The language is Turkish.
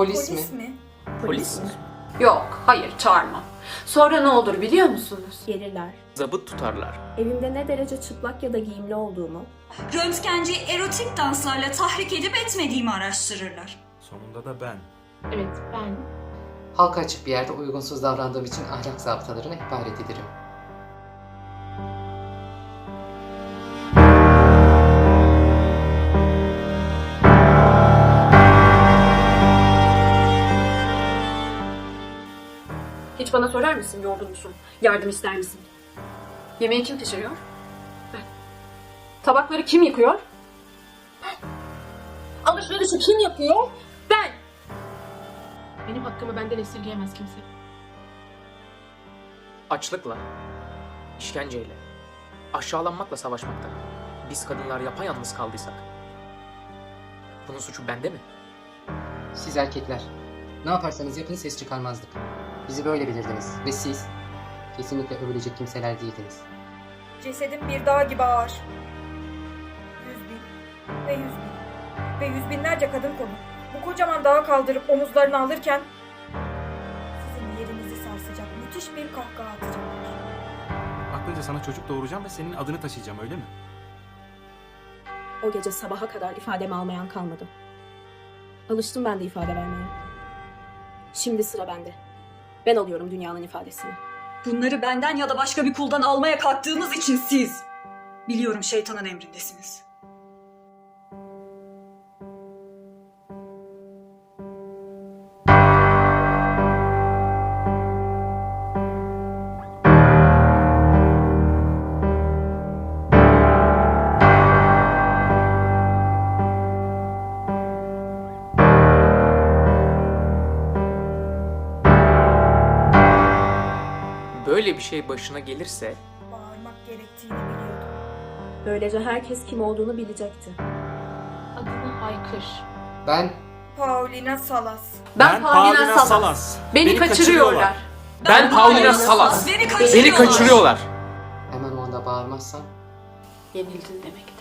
Polis, Polis mi? mi? Polis mi? Yok, hayır çağırmam. Sonra ne olur biliyor musunuz? Gelirler. Zabıt tutarlar. Evimde ne derece çıplak ya da giyimli olduğumu, Röntgenci erotik danslarla tahrik edip etmediğimi araştırırlar. Sonunda da ben. evet ben, Halka açık bir yerde uygunsuz davrandığım için ahlak zabıtalarına ihbar edilirim. Hiç bana sorar mısın yorgun musun? Yardım ister misin? Yemeği kim pişiriyor? Ben. Tabakları kim yıkıyor? Ben. Alışverişi kim yapıyor? Ben. Benim hakkımı benden esirgeyemez kimse. Açlıkla, işkenceyle, aşağılanmakla savaşmakta. Biz kadınlar yapayalnız kaldıysak. Bunun suçu bende mi? Siz erkekler, ne yaparsanız yapın ses çıkarmazdık. Bizi böyle bilirdiniz ve siz kesinlikle övülecek kimseler değildiniz. Cesedim bir dağ gibi ağır. Yüz bin ve yüz bin ve yüz binlerce kadın konu. Bu kocaman dağı kaldırıp omuzlarına alırken sizin yerinizi sarsacak müthiş bir kahkaha atacaklar. Aklınca sana çocuk doğuracağım ve senin adını taşıyacağım öyle mi? o gece sabaha kadar ifademi almayan kalmadı. Alıştım ben de ifade vermeye. Şimdi sıra bende. Ben alıyorum dünyanın ifadesini. Bunları benden ya da başka bir kuldan almaya kalktığınız için siz. Biliyorum şeytanın emrindesiniz. Böyle bir şey başına gelirse Bağırmak gerektiğini biliyordum. Böylece herkes kim olduğunu bilecekti. Adını haykır. Ben Paulina Salas. Ben, Paulina Salas. Beni, kaçırıyorlar. ben Paulina Salas. Beni Beni kaçırıyorlar. kaçırıyorlar. hemen o anda bağırmazsam Yenildin demektir.